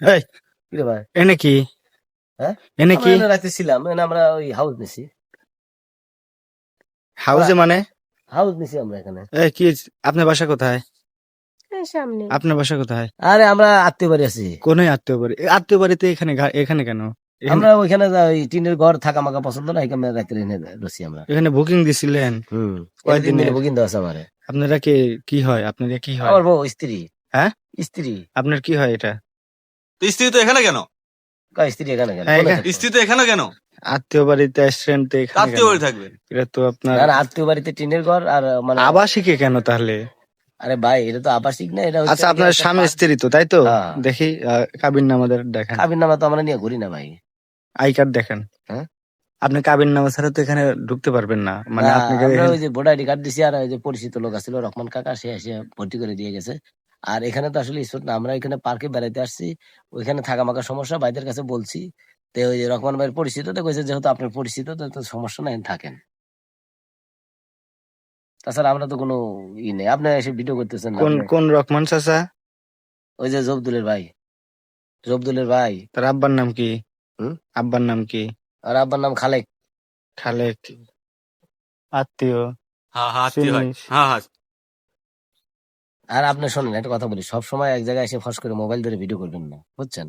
এই ভাই? এনে কি? হ্যাঁ? এনে কি আমরা এখানে রাতে ছিলাম এখানে আমরা ওই হাউস নিছি। হাউসে মানে? হাউস নিছি আমরা এখানে। এই কি আপনার বাসা কোথায়? সামনে। আপনার বাসা কোথায়? আরে আমরা আত্মীয় বাড়ি আছি। কোন আত্মীয় বাড়ি? আত্মীয় বাড়িতে এখানে এখানে কেন? আমরা ওইখানে ওই টিনের ঘর থাকা মাকা পছন্দ না এখানে রাতে এনে রসি আমরা। এখানে বুকিং দিছিলেন? হুম? কয়দিন বুকিং দেওয়া আছে আমারে। আপনারা কি কি হয়? আপনারা কি হয়? আমার বউ স্ত্রী। হ্যাঁ? স্ত্রী। আপনার কি হয় এটা? তো স্ত্রী তো এখানে কেন? স্ত্রী এখানে গেল হ্যাঁ, স্ত্রী তো এখানে কেন? আত্মীয় বাড়িতে আসছেন তো আত্মীয় বাড়ি থাকবে। এটা তো আপনার আত্মীয় বাড়িতে টিনের ঘর আর মানে আবাসিকে কেন তাহলে? আরে ভাই এটা তো আবাসিক না এটা আচ্ছা আপনার স্বামী স্ত্রী তো তাই তো? হ্যাঁ। দেখি কাবির নাম আমাদের দেখেন। কাবির নামা তো আমরা নিয়ে ঘুরি না ভাই। আই কার্ড দেখেন। হ্যাঁ? আপনি কাবিন নামা ছাড়া তো এখানে ঢুকতে পারবেন না। মানে আপনি আমরা ওই যে ভোটার আইডি কার্ড দিছি আর ওই যে পরিচিত লোক আছিল রহমান কাকা সে এসে ভর্তি করে দিয়ে গেছে। আর এখানে তো আসলে স্পট না আমরা এখানে পার্কে বেড়াইতে আসছি ওইখানে থাকা মাকা সমস্যা ভাইদের কাছে বলছি। তো ওই যে রহমান ভাইয়ের পরিচিত তো কইছে যেহেতু আপনার পরিচিত তো তো সমস্যা নাই থাকেন। তাছাড়া আমরা তো কোনো ই নেই আপনি এসে ভিডিও করতেছেন কোন কোন রকমান চাচা? ওই যে জবদুলের ভাই। জবদুলের ভাই। তার আব্বার নাম কি? হুম? আব্বার নাম কি? আর আব্বার নাম খালেক। খালেক। আত্মীয়। হ্যাঁ হ্যাঁ আত্মীয় হ্যাঁ। হ্যাঁ আর আপনি শোনেন একটা কথা বলি সব সময় এক জায়গায় এসে ফস করে মোবাইল ধরে ভিডিও করবেন না বুঝছেন?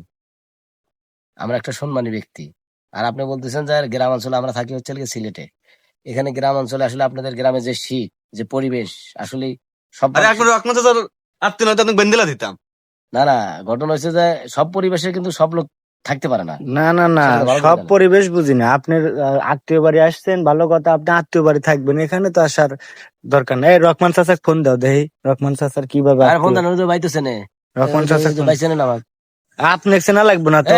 আমরা একটা সম্মানী ব্যক্তি আর আপনি বলতেছেন যে গ্রাম অঞ্চলে আমরা থাকি হচ্ছে সিলেটে। এখানে গ্রাম অঞ্চলে আসলে আপনাদের গ্রামে যে শীত যে পরিবেশ আসলে সব আত্মীয় দিতাম। না না ঘটনা হচ্ছে যে সব পরিবেশের কিন্তু সব লোক থাকতে পারে না। না না না সব পরিবেশ বুঝি না। আপনি আত্মীয় বাড়ি আসছেন ভালো কথা আপনি আত্মীয় বাড়ি থাকবেন এখানে তো আসার দরকার নেই। এই রহমান চাচাক ফোন দাও দেখি রহমান চাচার কীভাবে আর ফোন ওই বাইতেছে নে। রহমান চাচা ভাই চেনেন আমার আপনি চেনা লাগবে না তো।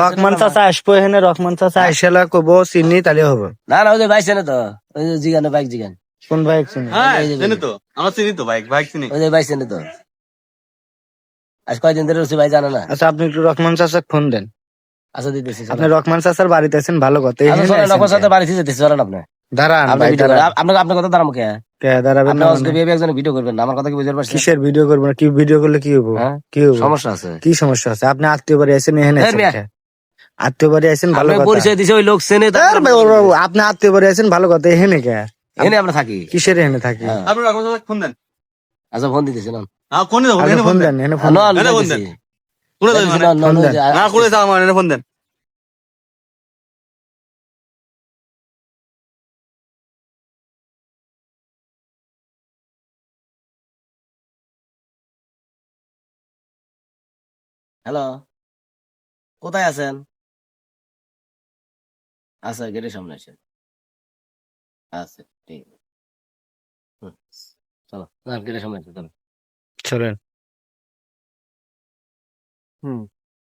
রহমান চাচা আসব এখানে রহমান চাচা আইসালা কব চিনি তাহলে হবে। না না ওই যে ভাই চেনে তো। ওই যে জিগানে বাইক জিগান। কোন ভাই চিনি? হ্যাঁ চিনি তো। আমরা চিনি তো বাইক বাইক চিনি। ওই যে ভাই চেনে তো। আজ কয়দিন ধরে রয়েছে ভাই জানে না। আচ্ছা আপনি একটু রহমান চাচাক ফোন দেন। আচ্ছা দিতেছি আপনি রহমান চাচার বাড়িতে আছেন ভালো কথা। এখানে আপনার সাথে কেন? বাড়িতে যেতেছি চলেন আপনি। দাঁড়ান ভাই, আপনার আপনার কথা দাঁড়াম কে? কে দাঁড়াবেন না আজকে? বিয়ে একজন ভিডিও করবেন আমার কথা কি বুঝতে পারছেন? কিসের ভিডিও করব না? কি ভিডিও করলে কি হব? হ্যাঁ? কি হব? সমস্যা আছে। কি সমস্যা আছে? আপনি আত্মীয় বাড়ি আছেন এখানে আছেন আত্মীয় বাড়ি আছেন ভালো কথা। পরিচয় দিছে ওই লোক চেনে আর ভাই, ওর বাবু, আপনি আত্মীয় বাড়ি আছেন ভালো কথা এখানে কে? এনে আমরা থাকি। কিসের এখানে থাকি? হ্যাঁ। আপনি চাচা ফোন দেন। আচ্ছা ফোন দিতেছি না হ্যাঁ কোনে ফোন দেন। এনে ফোন দেন। কোনে দিতেছি, মানে? না, না, ফোন না, দেন। না কোনে যাও আমার এনে ফোন দেন। হ্যালো কোথায় আছেন? আচ্ছা গেটের সামনে আছেন। আচ্ছা ঠিক। আছে হুম, চলো না, গেটের সামনে চলেন। হুম।